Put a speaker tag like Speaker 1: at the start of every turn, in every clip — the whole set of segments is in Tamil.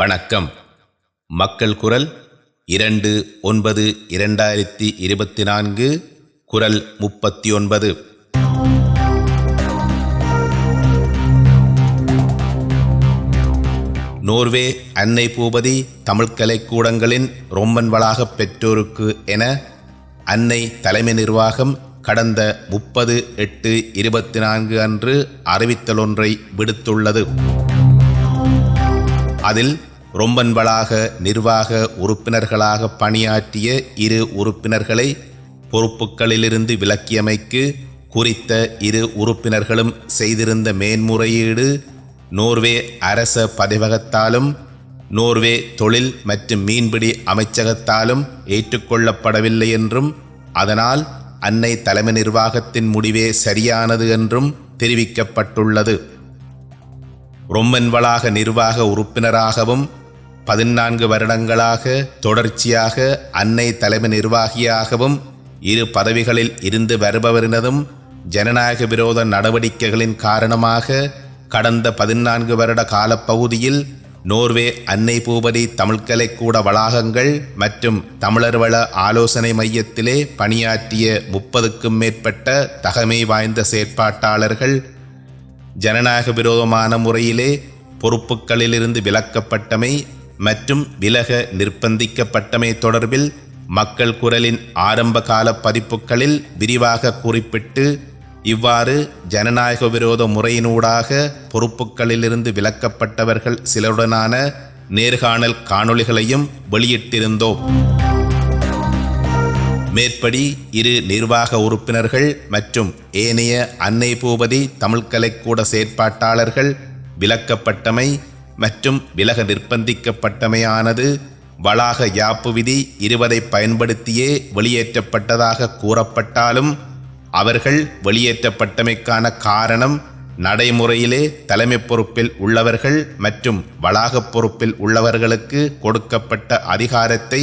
Speaker 1: வணக்கம். மக்கள் குரல் இரண்டு ஒன்பது இரண்டாயிரத்தி இருபத்தி நான்கு குரல் முப்பத்தி ஒன்பது. நோர்வே அன்னை பூபதி தமிழ் கலைக்கூடங்களின் ரொம்பன் வளாகப் பெற்றோருக்கு என அன்னை தலைமை நிர்வாகம் கடந்த முப்பது எட்டு இருபத்தி நான்கு அன்று அறிவித்தலொன்றை விடுத்துள்ளது. அதில் ரொம்பன் வளாக நிர்வாக உறுப்பினர்களாக பணியாற்றிய இரு உறுப்பினர்களை பொறுப்புகளிலிருந்து விலக்கியமைக்கு குறித்த இரு உறுப்பினர்களும் செய்திருந்த மேன்முறையீடு நோர்வே அரச பதிவகத்தாலும் நோர்வே தொழில் மற்றும் மீன்பிடி அமைச்சகத்தாலும் ஏற்றுக்கொள்ளப்படவில்லை என்றும் அதனால் அன்னை தலைமை நிர்வாகத்தின் முடிவே சரியானது என்றும் தெரிவிக்கப்பட்டுள்ளது. ரொம்மன் வளாக நிர்வாக உறுப்பினராகவும் பதினான்கு வருடங்களாக தொடர்ச்சியாக அன்னை தலைமை நிர்வாகியாகவும் இரு பதவிகளில் இருந்து வருபவரினதும் ஜனநாயக விரோத நடவடிக்கைகளின் காரணமாக கடந்த பதினான்கு வருட காலப்பகுதியில் நோர்வே அன்னை பூபதி தமிழ்கலைக்கூட வளாகங்கள் மற்றும் தமிழர் வள ஆலோசனை மையத்திலே பணியாற்றிய முப்பதுக்கும் மேற்பட்ட தகமை வாய்ந்த செயற்பாட்டாளர்கள் ஜனநாயக விரோதமான முறையிலே பொறுப்புகளிலிருந்து விலக்கப்பட்டமை மற்றும் விலக நிர்பந்திக்கப்பட்டமை தொடர்பில் மக்கள் குரலின் ஆரம்ப கால பதிப்புகளில் விரிவாக குறிப்பிட்டு இவ்வாறு ஜனநாயக விரோத முறையினூடாக பொறுப்புகளிலிருந்து விலக்கப்பட்டவர்கள் சிலருடனான நேர்காணல் காணொளிகளையும் வெளியிட்டிருந்தோம். மேற்படி இரு நிர்வாக உறுப்பினர்கள் மற்றும் ஏனைய அன்னை பூபதி தமிழ்கலைக்கூட செயற்பாட்டாளர்கள் விலக்கப்பட்டமை மற்றும் விலக நிர்பந்திக்கப்பட்டமையானது வளாக யாப்பு விதி இருபதை பயன்படுத்தியே வெளியேற்றப்பட்டதாக கூறப்பட்டாலும் அவர்கள் வெளியேற்றப்பட்டமைக்கான காரணம் நடைமுறையிலே தலைமை பொறுப்பில் உள்ளவர்கள் மற்றும் வளாகப் பொறுப்பில் உள்ளவர்களுக்கு கொடுக்கப்பட்ட அதிகாரத்தை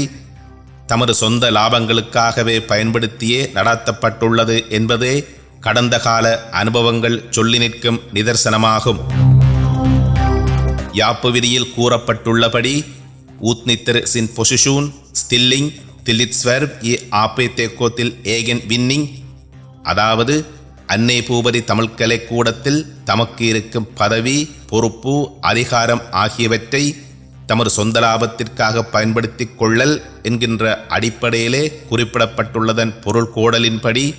Speaker 1: தமது சொந்த லாபங்களுக்காகவே பயன்படுத்தியே நடாத்தப்பட்டுள்ளது என்பதே கடந்த கால அனுபவங்கள் சொல்லி நிற்கும் நிதர்சனமாகும். யாப்பு விதியில் கூறப்பட்டுள்ளபடி ஊத்னித்தர் சின் பொசிஷூன் ஸ்டில்லிங் திலிட்ஸ்வர்வ் இ ஆப்பே தேக்கோத்தில் ஏகன் வின்னிங். அதாவது அன்னை பூபதி தமிழ் கலைக்கூடத்தில் தமக்கு இருக்கும் பதவி பொறுப்பு அதிகாரம் ஆகியவற்றை தமது சொந்த லாபத்திற்காக பயன்படுத்தி கொள்ளல் என்கின்ற அடிப்படையிலே குறிப்பிடப்பட்டுள்ளதன் பொருள் கோடலின்படி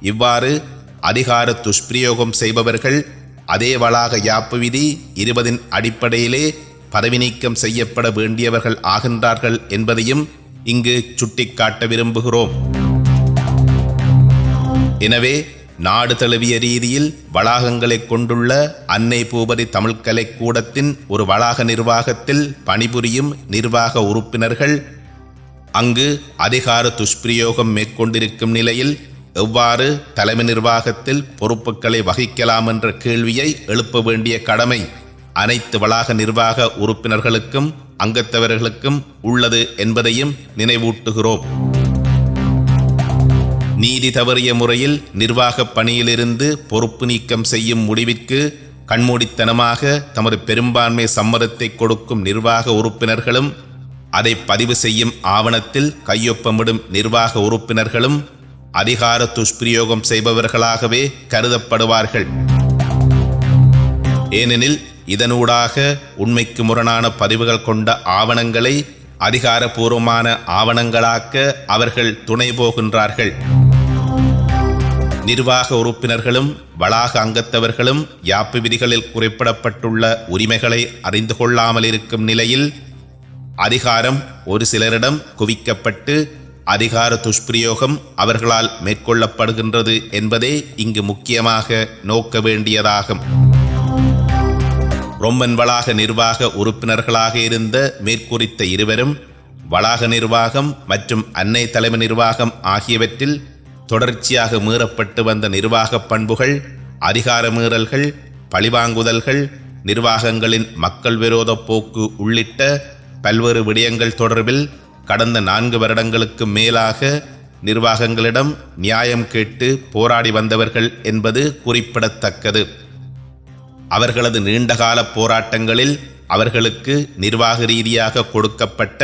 Speaker 1: இவ்வாறு அதிகார துஷ்பிரயோகம் செய்பவர்கள் அதே வளாக யாப்பு விதி இருபதின் அடிப்படையிலே பதவி நீக்கம் செய்யப்பட வேண்டியவர்கள் ஆகின்றார்கள் என்பதையும் இங்கு சுட்டிக்காட்ட விரும்புகிறோம். எனவே நாடு தழுவிய ரீதியில் வளாகங்களை கொண்டுள்ள அன்னை பூபதி தமிழ் கலைக்கூடத்தின் ஒரு வளாக நிர்வாகத்தில் பணிபுரியும் நிர்வாக உறுப்பினர்கள் அங்கு அதிகார துஷ்பிரயோகம் மேற்கொண்டிருக்கும் நிலையில் எவ்வாறு தலைமை நிர்வாகத்தில் பொறுப்புகளை வகிக்கலாம் என்ற கேள்வியை எழுப்ப வேண்டிய கடமை அனைத்து வளாக நிர்வாக உறுப்பினர்களுக்கும் அங்கத்தவர்களுக்கும் உள்ளது என்பதையும் நினைவூட்டுகிறோம். நீதி தவறிய முறையில் நிர்வாகப் பணியிலிருந்து பொறுப்பு நீக்கம் செய்யும் முடிவிற்கு கண்மூடித்தனமாக தமது பெரும்பான்மை சம்மதத்தை கொடுக்கும் நிர்வாக உறுப்பினர்களும் அதை பதிவு செய்யும் ஆவணத்தில் கையொப்பமிடும் நிர்வாக உறுப்பினர்களும் அதிகார துஷ்பிரயோகம் செய்பவர்களாகவே கருதப்படுவார்கள். ஏனெனில் இதனூடாக உண்மைக்கு முரணான பதிவுகள் கொண்ட ஆவணங்களை அதிகாரபூர்வமான ஆவணங்களாக்க அவர்கள் துணை போகின்றார்கள். நிர்வாக உறுப்பினர்களும் வளாக அங்கத்தவர்களும் யாப்பு விதிகளில் குறிப்பிடப்பட்டுள்ள உரிமைகளை அறிந்து கொள்ளாமல் இருக்கும் நிலையில் அதிகாரம் ஒரு சிலரிடம் குவிக்கப்பட்டு அதிகார துஷ்பிரயோகம் அவர்களால் மேற்கொள்ளப்படுகின்றது என்பதே இங்கு முக்கியமாக நோக்க வேண்டியதாகும். ரொம்பன் வளாக நிர்வாக உறுப்பினர்களாக இருந்த மேற்குறித்த இருவரும் வளாக நிர்வாகம் மற்றும் அன்னை தலைமை நிர்வாகம் ஆகியவற்றில் தொடர்ச்சியாக மீறப்பட்டு வந்த நிர்வாக பண்புகள் அதிகார மீறல்கள் பழிவாங்குதல்கள் நிர்வாகங்களின் மக்கள் விரோத போக்கு உள்ளிட்ட பல்வேறு விடயங்கள் தொடர்பில் கடந்த நான்கு வருடங்களுக்கு மேலாக நிர்வாகங்களிடம் நியாயம் கேட்டு போராடி வந்தவர்கள் என்பது குறிப்பிடத்தக்கது. அவர்களது நீண்டகால போராட்டங்களில் அவர்களுக்கு நிர்வாக ரீதியாக கொடுக்கப்பட்ட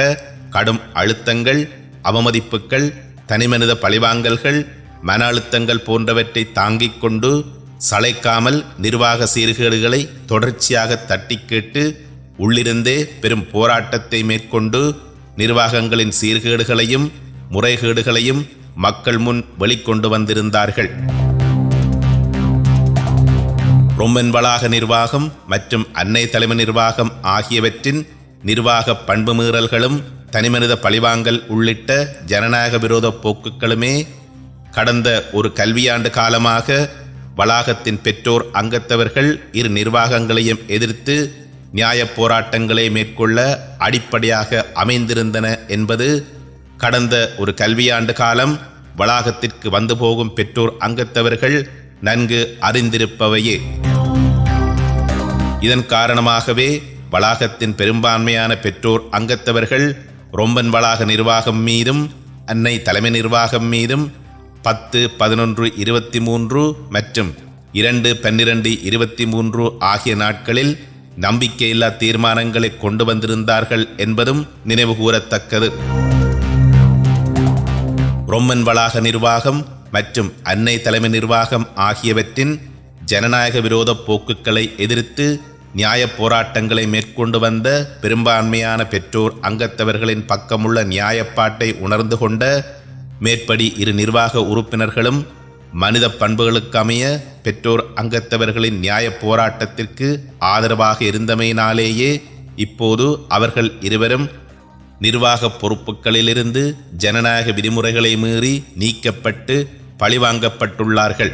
Speaker 1: கடும் அழுத்தங்கள் அவமதிப்புகள் தனிமனித பழிவாங்கல்கள் மன அழுத்தங்கள் போன்றவற்றை தாங்கிக் கொண்டு சளைக்காமல் நிர்வாக சீர்கேடுகளை தொடர்ச்சியாக தட்டி கேட்டு உள்ளிருந்தே பெரும் போராட்டத்தை மேற்கொண்டு நிர்வாகங்களின் சீர்கேடுகளையும் முறைகேடுகளையும் மக்கள் முன் வெளிக்கொண்டு வந்திருந்தார்கள். ரொம்பன் வளாக நிர்வாகம் மற்றும் அன்னை தலைமை நிர்வாகம் ஆகியவற்றின் நிர்வாக பண்பு மீறல்களும் தனிமனித பழிவாங்கல் உள்ளிட்ட ஜனநாயக விரோத போக்குகளுமே கடந்த ஒரு கல்வியாண்டு காலமாக வளாகத்தின் பெற்றோர் அங்கத்தவர்கள் இரு நிர்வாகங்களையும் எதிர்த்து நியாயப் போராட்டங்களை மேற்கொள்ள அடிப்படையாக அமைந்திருந்தன என்பது கடந்த ஒரு கல்வியாண்டு காலம் வளாகத்திற்கு வந்து போகும் பெற்றோர் அங்கத்தவர்கள் நன்கு அறிந்திருப்பவையே. இதன் காரணமாகவே வளாகத்தின் பெரும்பான்மையான பெற்றோர் அங்கத்தவர்கள் ரொம்பன் வளாக நிர்வாகம் மீதும் அன்னை தலைமை நிர்வாகம் மீதும் பத்து பதினொன்று இருபத்தி மூன்று மற்றும் இரண்டு பன்னிரண்டு இருபத்தி மூன்று ஆகிய நாட்களில் நம்பிக்கையில்லா தீர்மானங்களை கொண்டு வந்திருந்தார்கள் என்பதும் நினைவுகூரத்தக்கது. ரொம்மன் வளாக நிர்வாகம் மற்றும் அன்னை தலைமை நிர்வாகம் ஆகியவற்றின் ஜனநாயக விரோத போக்குகளை எதிர்த்து நியாயப் போராட்டங்களை மேற்கொண்டு வந்த பெரும்பான்மையான பெற்றோர் அங்கத்தவர்களின் பக்கமுள்ள நியாயப்பாட்டை உணர்ந்து கொண்ட மேற்படி இரு நிர்வாக உறுப்பினர்களும் மனித பண்புகளுக்கு அமைய பெற்றோர் அங்கத்தவர்களின் நியாயப் போராட்டத்திற்கு ஆதரவாக இருந்தமையினாலேயே இப்போது அவர்கள் இருவரும் நிர்வாக பொறுப்புகளிலிருந்து ஜனநாயக விதிமுறைகளை மீறி நீக்கப்பட்டு பழிவாங்கப்பட்டுள்ளார்கள்.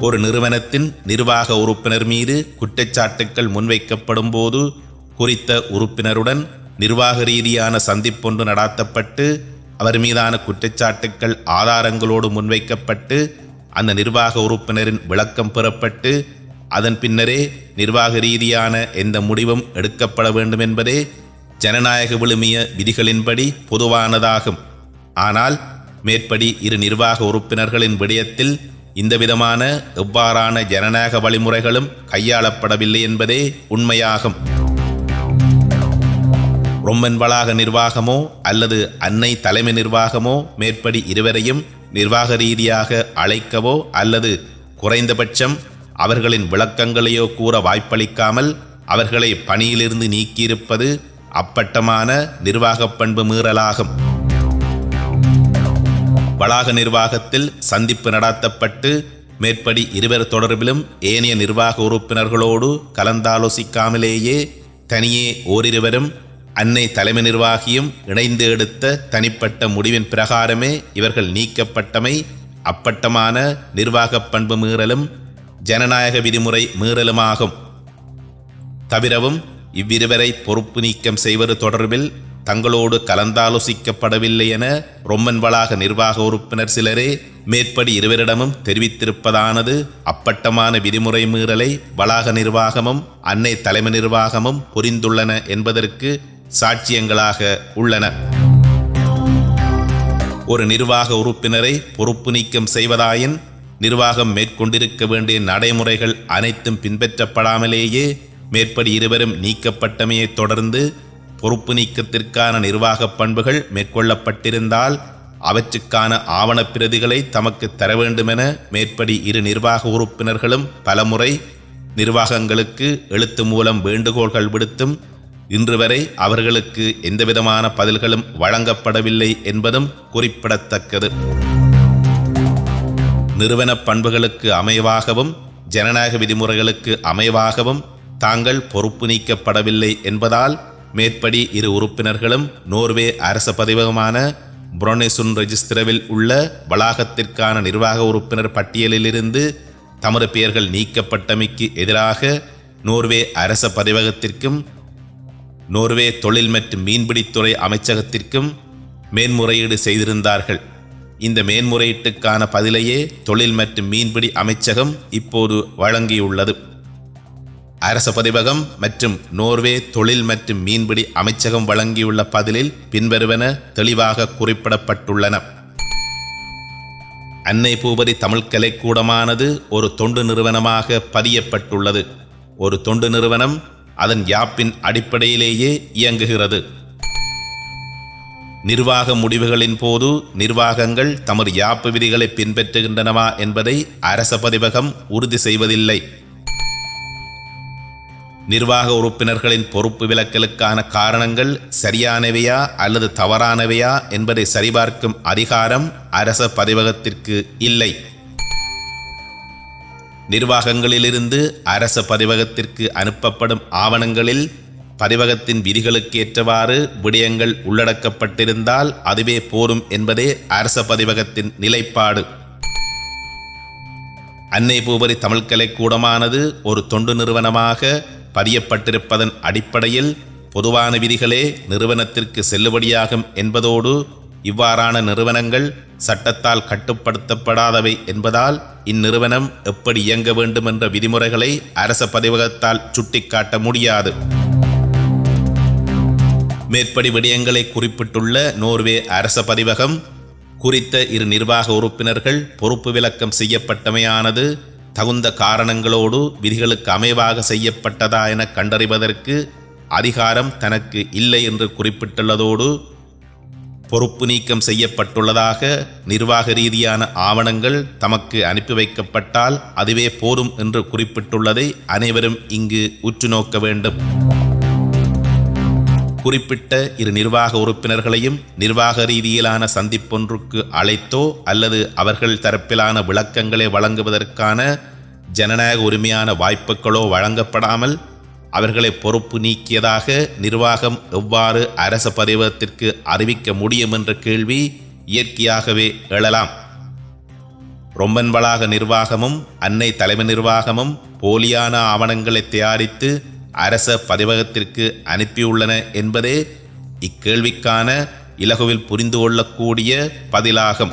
Speaker 1: ஒரு நிறுவனத்தின் நிர்வாக உறுப்பினர் மீது குற்றச்சாட்டுக்கள் முன்வைக்கப்படும் போது குறித்த உறுப்பினருடன் நிர்வாக ரீதியான சந்திப்பொன்று நடாத்தப்பட்டு அவர் மீதான குற்றச்சாட்டுக்கள் ஆதாரங்களோடு முன்வைக்கப்பட்டு அந்த நிர்வாக உறுப்பினரின் விளக்கம் பெறப்பட்டு அதன் பின்னரே நிர்வாக ரீதியான எந்த முடிவும் எடுக்கப்பட வேண்டும் என்பதே ஜனநாயக விழுமிய விதிகளின்படி பொதுவானதாகும். ஆனால் மேற்படி இரு நிர்வாக உறுப்பினர்களின் விடயத்தில் இந்த விதமான எவ்வாறான ஜனநாயக வழிமுறைகளும் கையாளப்படவில்லை என்பதே உண்மையாகும். ரொம்மன் வளாக நிர்வாகமோ அல்லது அன்னை தலைமை நிர்வாகமோ மேற்படி இருவரையும் நிர்வாக ரீதியாக அழைக்கவோ அல்லது குறைந்தபட்சம் அவர்களின் விளக்கங்களையோ கூற வாய்ப்பளிக்காமல் அவர்களை பணியிலிருந்து நீக்கியிருப்பது அப்பட்டமான நிர்வாகப் பண்பு மீறலாகும். வளாக நிர்வாகத்தில் சந்திப்பு நடாத்தப்பட்டு மேற்படி இருவர் தொடர்பிலும் ஏனைய நிர்வாக உறுப்பினர்களோடு கலந்தாலோசிக்காமலேயே தனியே ஓரிருவரும் அன்னை தலைமை நிர்வாகியும் இணைந்து எடுத்த தனிப்பட்ட முடிவின் பிரகாரமே இவர்கள் நீக்கப்பட்டமை அப்பட்டமான நிர்வாகப் பண்பு மீறலும் ஜனநாயக விதிமுறை மீறலுமாகும். தவிரவும் இவ்விருவரை பொறுப்பு நீக்கம் செய்வது தொடர்பில் தங்களோடு கலந்தாலோசிக்கப்படவில்லை என ரொம்மன் வளாக நிர்வாக உறுப்பினர் சிலரே மேற்படி இருவரிடமும் தெரிவித்திருப்பதானது அப்பட்டமான விதிமுறை மீறலை வளாக நிர்வாகமும் அன்னை தலைமை நிர்வாகமும் புரிந்துள்ளன என்பதற்கு சாட்சியங்களாக உள்ளன. ஒரு நிர்வாக உறுப்பினரை பொறுப்பு நீக்கம் செய்வதாயின் நிர்வாகம் மேற்கொண்டிருக்க வேண்டிய நடைமுறைகள் அனைத்தும் பின்பற்றப்படாமலேயே மேற்படி இருவரும் நீக்கப்பட்டமையைத் தொடர்ந்து பொறுப்பு நீக்கத்திற்கான நிர்வாக பண்புகள் மேற்கொள்ளப்பட்டிருந்தால் அவற்றுக்கான ஆவணப் பிரதிகளை தமக்கு தர வேண்டுமென மேற்படி இரு நிர்வாக உறுப்பினர்களும் பலமுறை நிர்வாகங்களுக்கு எழுத்து மூலம் வேண்டுகோள்கள் விடுத்தும் இன்று வரை அவர்களுக்கு எந்தவிதமான பதில்களும் வழங்கப்படவில்லை என்பதும் குறிப்பிடத்தக்கது. நிறுவன பண்புகளுக்கு அமைவாகவும் ஜனநாயக விதிமுறைகளுக்கு அமைவாகவும் தாங்கள் பொறுப்பு நீக்கப்படவில்லை என்பதால் மேற்படி இரு உறுப்பினர்களும் நோர்வே அரச பதிவகமான புரோனேசுன் ரெஜிஸ்திரவில் உள்ள வளாகத்திற்கான நிர்வாக உறுப்பினர் பட்டியலிலிருந்து தமது பெயர்கள் நீக்கப்பட்டமைக்கு எதிராக நோர்வே அரச பதிவகத்திற்கும் நோர்வே தொழில் மற்றும் மீன்பிடித்துறை அமைச்சகத்திற்கும் மேன்முறையீடு செய்திருந்தார்கள். இந்த மேன்முறையீட்டுக்கான பதிலையே தொழில் மற்றும் மீன்பிடி அமைச்சகம் இப்போது வழங்கியுள்ளது. அரச பதிவகம் மற்றும் நோர்வே தொழில் மற்றும் மீன்பிடி அமைச்சகம் வழங்கியுள்ள பதிலில் பின்வருவன தெளிவாக குறிப்பிடப்பட்டுள்ளன. அன்னை பூபதி தமிழ் கலைக்கூடமானது ஒரு தொண்டு நிறுவனமாக பதியப்பட்டுள்ளது. ஒரு தொண்டு நிறுவனம் அதன் யாப்பின் அடிப்படையிலேயே இயங்குகிறது. நிர்வாக முடிவுகளின் போது நிர்வாகங்கள் தமது யாப்பு விதிகளை பின்பற்றுகின்றனவா என்பதை அரச பதிவகம் உறுதி செய்வதில்லை. நிர்வாக உறுப்பினர்களின் பொறுப்பு விலக்கலுக்கான காரணங்கள் சரியானவையா அல்லது தவறானவையா என்பதை சரிபார்க்கும் அதிகாரம் அரச பதிவகத்திற்கு இல்லை. நிர்வாகங்களிலிருந்து அரச பதிவகத்திற்கு அனுப்பப்படும் ஆவணங்களில் பதிவகத்தின் விதிகளுக்கு ஏற்றவாறு விடயங்கள் உள்ளடக்கப்பட்டிருந்தால் அதுவே போரும் என்பதே அரச பதிவகத்தின் நிலைப்பாடு. அன்னை பூபரி தமிழ் கலைக்கூடமானது ஒரு தொண்டு நிறுவனமாக பதியப்பட்டிருப்பதன் அடிப்படையில் பொதுவான விதிகளே நிறுவனத்திற்கு செல்லுபடியாகும் என்பதோடு இவ்வாறான நிறுவனங்கள் சட்டத்தால் கட்டுப்படுத்தப்படாதவை என்பதால் இந்நிறுவனம் எப்படி இயங்க வேண்டும் என்ற விதிமுறைகளை அரச பதிவகத்தால் சுட்டிக்காட்ட முடியாது. மேற்படி விடயங்களை குறிப்பிட்டுள்ள நோர்வே அரச பதிவகம் குறித்த இரு நிர்வாக உறுப்பினர்கள் பொறுப்பு விலக்கம் செய்யப்பட்டமையானது தகுந்த காரணங்களோடு விதிகளுக்கு அமைவாக செய்யப்பட்டதா என கண்டறிவதற்கு அதிகாரம் தனக்கு இல்லை என்று குறிப்பிட்டுள்ளதோடு பொறுப்பு நீக்கம் செய்யப்பட்டுள்ளதாக நிர்வாக ரீதியான ஆவணங்கள் தமக்கு அனுப்பி வைக்கப்பட்டால் அதுவே போதும் என்று குறிப்பிட்டுள்ளதை அனைவரும் இங்கு உற்று நோக்க வேண்டும். குறிப்பிட்ட இரு நிர்வாக உறுப்பினர்களையும் நிர்வாக ரீதியிலான சந்திப்பொன்றுக்கு அழைத்தோ அல்லது அவர்கள் தரப்பிலான விளக்கங்களை வழங்குவதற்கான ஜனநாயக உரிமையான வாய்ப்புகளோ வழங்கப்படாமல் அவர்களை பொறுப்பு நீக்கியதாக நிர்வாகம் எவ்வாறு அரச பதிவகத்திற்கு அறிவிக்க முடியும் என்ற கேள்வி இயற்கையாகவே எழலாம். ரொம்பன் வளாக நிர்வாகமும் அன்னை தலைமை நிர்வாகமும் போலியான ஆவணங்களை தயாரித்து அரச பதிவகத்திற்கு அனுப்பியுள்ளன என்பதே இக்கேள்விக்கான இலகுவில் புரிந்து கொள்ளக்கூடிய பதிலாகும்.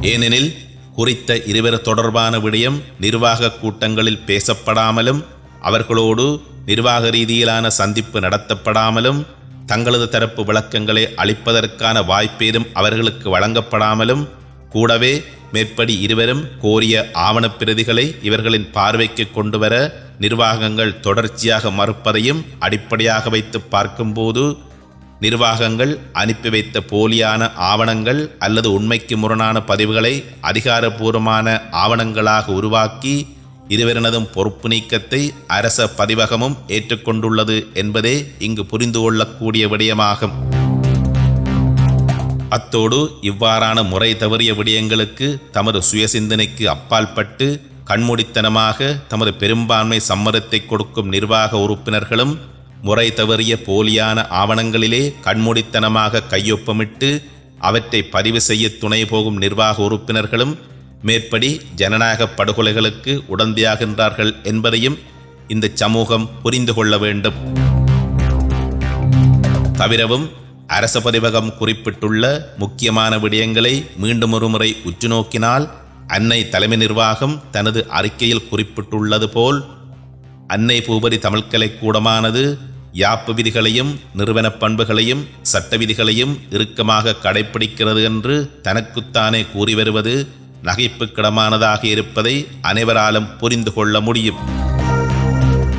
Speaker 1: ஏனெனில் குறித்த இருவர் தொடர்பான விடயம் நிர்வாக கூட்டங்களில் பேசப்படாமலும் அவர்களோடு நிர்வாக ரீதியிலான சந்திப்பு நடத்தப்படாமலும் தங்களது தரப்பு விளக்கங்களை அளிப்பதற்கான வாய்ப்பேதும் அவர்களுக்கு வழங்கப்படாமலும் கூடவே மேற்படி இருவரும் கோரிய ஆவணப்பிரதிகளை இவர்களின் பார்வைக்கு கொண்டுவர நிர்வாகங்கள் தொடர்ச்சியாக மறுப்பதையும் அடிப்படையாக வைத்து பார்க்கும்போது நிர்வாகங்கள் அனுப்பி வைத்த போலியான ஆவணங்கள் அல்லது உண்மைக்கு முரணான பதிவுகளை அதிகாரபூர்வமான ஆவணங்களாக உருவாக்கி இருவரினதும் பொறுப்பு நீக்கத்தை அரச பதிவகமும் ஏற்றுக்கொண்டுள்ளது என்பதே இங்கு புரிந்து கொள்ளக்கூடிய விடயமாகும். அத்தோடு இவ்வாறான முறை தவறிய விடயங்களுக்கு தமது சுயசிந்தனைக்கு அப்பால்பட்டு கண்மூடித்தனமாக தமது பெரும்பான்மை சம்மதத்தை கொடுக்கும் நிர்வாக உறுப்பினர்களும் முறை தவறிய போலியான ஆவணங்களிலே கண்மூடித்தனமாக கையொப்பமிட்டு அவற்றை பதிவு செய்ய துணை போகும் நிர்வாக உறுப்பினர்களும் மேற்படி ஜனநாயக படுகொலைகளுக்கு உடந்தையாகின்றார்கள் என்பதையும் இந்த சமூகம் புரிந்து கொள்ள வேண்டும். தவிரவும் அரச பதிவகம் குறிப்பிட்டுள்ள முக்கியமான விடயங்களை மீண்டும் ஒருமுறை உற்று நோக்கினால் அன்னை தலைமை நிர்வாகம் தனது அறிக்கையில் குறிப்பிட்டுள்ளது போல் அன்னை பூபதி தமிழ்கலை கூடமானது யாப்பு விதிகளையும் நிறுவன பண்புகளையும் சட்ட விதிகளையும் இறுக்கமாக கடைப்பிடிக்கிறது என்று தனக்குத்தானே கூறி வருவது நகைப்புக்கிடமானதாக இருப்பதை அனைவராலும் புரிந்து கொள்ள முடியும்.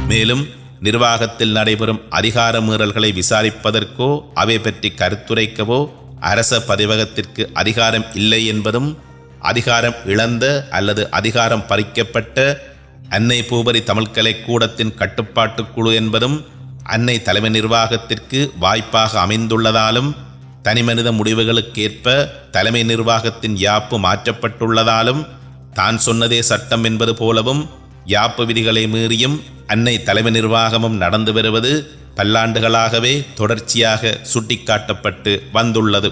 Speaker 1: மேலும் நிர்வாகத்தில் நடைபெறும் அதிகார மீறல்களை விசாரிப்பதற்கோ அவை பற்றி கருத்துரைக்கவோ அரச பதிவகத்திற்கு அதிகாரம் இல்லை என்பதும் அதிகாரம் இழந்த அல்லது அதிகாரம் பறிக்கப்பட்ட அன்னை பூபரி தமிழ்கலை கூடத்தின் கட்டுப்பாட்டு குழு என்பதும் அன்னை தலைமை நிர்வாகத்திற்கு வாய்ப்பாக அமைந்துள்ளதாலும் தனிமனித முடிவுகளுக்கேற்ப தலைமை நிர்வாகத்தின் யாப்பு மாற்றப்பட்டுள்ளதாலும் தான் சொன்னதே சட்டம் என்பது போலவும் யாப்பு விதிகளை மீறியும் அன்னை தலைமை நிர்வாகமும் நடந்து வருவது பல்லாண்டுகளாகவே தொடர்ச்சியாக சுட்டிக்காட்டப்பட்டு வந்துள்ளது.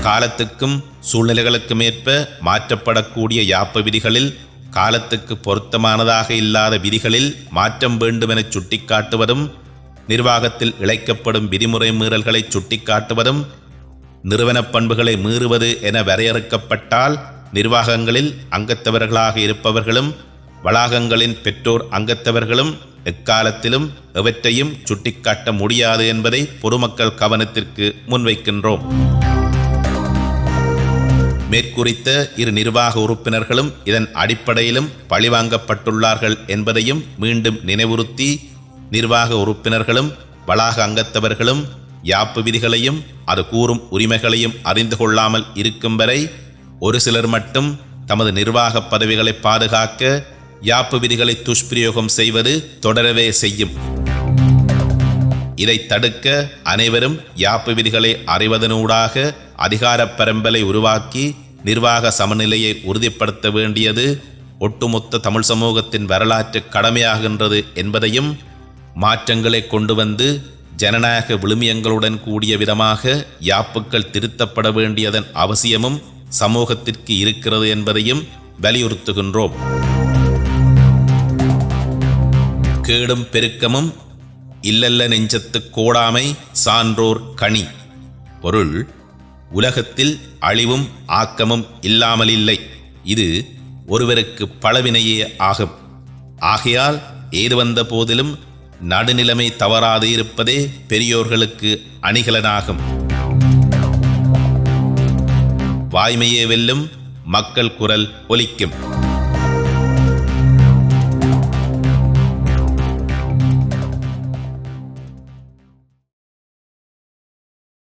Speaker 1: காலத்துக்கும் சூழ்நிலைகளுக்கும் ஏற்ப மாற்றப்படக்கூடிய யாப்பு விதிகளில் காலத்துக்கு பொருத்தமானதாக இல்லாத விதிகளில் மாற்றம் வேண்டுமென சுட்டிக்காட்டுவதும் நிர்வாகத்தில் இழைக்கப்படும் விதிமுறை மீறல்களை சுட்டிக்காட்டுவதும் நிறுவனப் பண்புகளை மீறுவது என வரையறுக்கப்பட்டால் நிர்வாகங்களில் அங்கத்தவர்களாக இருப்பவர்களும் வளாகங்களின் பெற்றோர் அங்கத்தவர்களும் எக்காலத்திலும் எவற்றையும் சுட்டிக்காட்ட முடியாது என்பதை பொதுமக்கள் கவனத்திற்கு முன்வைக்கின்றோம். மேற்குறித்த இரு நிர்வாக உறுப்பினர்களும் இதன் அடிப்படையிலும் பழிவாங்கப்பட்டுள்ளார்கள் என்பதையும் மீண்டும் நினைவுறுத்தி நிர்வாக உறுப்பினர்களும் வளாக அங்கத்தவர்களும் யாப்பு விதிகளையும் அது கூறும் உரிமைகளையும் அறிந்து கொள்ளாமல் இருக்கும் வரை ஒரு சிலர் மட்டும் தமது நிர்வாக பதவிகளை பாதுகாக்க யாப்பு விதிகளை துஷ்பிரயோகம் செய்வது தொடரவே செய்யும். இதை தடுக்க அனைவரும் யாப்பு விதிகளை அறிவதனூடாக அதிகார பரம்பலை உருவாக்கி நிர்வாக சமநிலையை உறுதிப்படுத்த வேண்டியது ஒட்டுமொத்த தமிழ் சமூகத்தின் வரலாற்று கடமையாகின்றது என்பதையும் மாற்றங்களை கொண்டு வந்து ஜனநாயக விழுமியங்களுடன் கூடிய விதமாக யாப்புக்கள் திருத்தப்பட வேண்டியதன் அவசியமும் சமூகத்திற்கு இருக்கிறது என்பதையும் வலியுறுத்துகின்றோம். கேடும் பெருக்கமும் இல்லல்ல நெஞ்சத்து கோடாமை சான்றோர் கனி. பொருள் உலகத்தில் அழிவும் ஆக்கமும் இல்லாமல் இல்லை இது ஒருவருக்கு பலவினையே ஆகும். ஆகையால் ஏது வந்த போதிலும் நடுநிலைமை தவறாது இருப்பதே பெரியோர்களுக்கு அணிகலனாகும். வாய்மையே வெல்லும் மக்கள் குரல் ஒலிக்கும்.